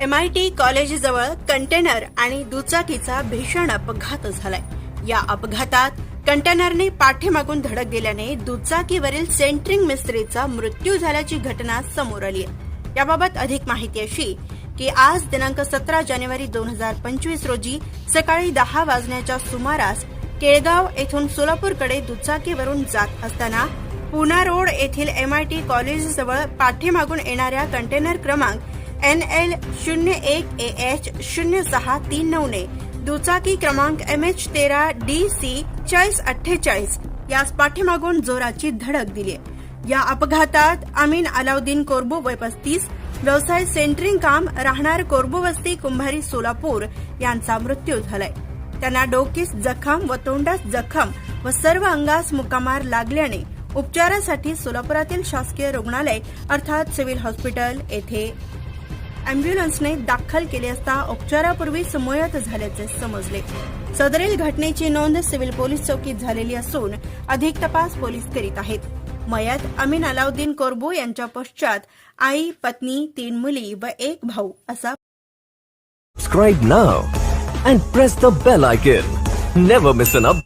MIT कॉलेजजवळ container आणि दुचाकीचा भीषण अपघात झालाय. या अपघातात कंटेनरने पाठीमागून धडक दिल्याने दुचाकीवरील सेंट्रिंग मिस्त्रीचा मृत्यू झाल्याची घटना समोर आली आहे. याबाबत अधिक माहिती अशी की आज दिनांक सतरा जानेवारी दोन हजार पंचवीस रोजी सकाळी दहा वाजण्याच्या सुमारास केळगाव येथून सोलापूरकडे दुचाकीवरून जात असताना पुना रोड येथील एमआयटी कॉलेजजवळ पाठीमागून येणाऱ्या कंटेनर क्रमांक एन एल शून्य एक ए एच शून्य सहा तीन नऊ ने दुचाकी क्रमांक एम एच तेरा डी सी चाळीस अठ्ठेचाळीस. यास पाठीमागून जोराची धडक दिली या अपघातात अमीन अलाउद्दीन कोरबो वय पस्तीस व्यवसाय सेंटरिंग काम राहणार कोरबो वस्ती कुंभारी सोलापूर यांचा मृत्यू झालाय. त्यांना डोकीस जखम व तोंडास जखम व सर्व अंगास मुकामार लागल्याने उपचारासाठी सोलापुरातील शासकीय रुग्णालय अर्थात सिव्हिल हॉस्पिटल येथे अँब्युलन्सने दाखल केले असता उपचारापूर्वी समयात झाल्याचे समजले. सदरील घटनेची नोंद सिव्हिल पोलीस चौकीत झालेली असून अधिक तपास पोलीस करीत आहेत. मयत अमीन अलाउद्दीन कोरबो यांच्या पश्चात आई पत्नी तीन मुली व एक भाऊ असा subscribe now and press the bell icon never miss an up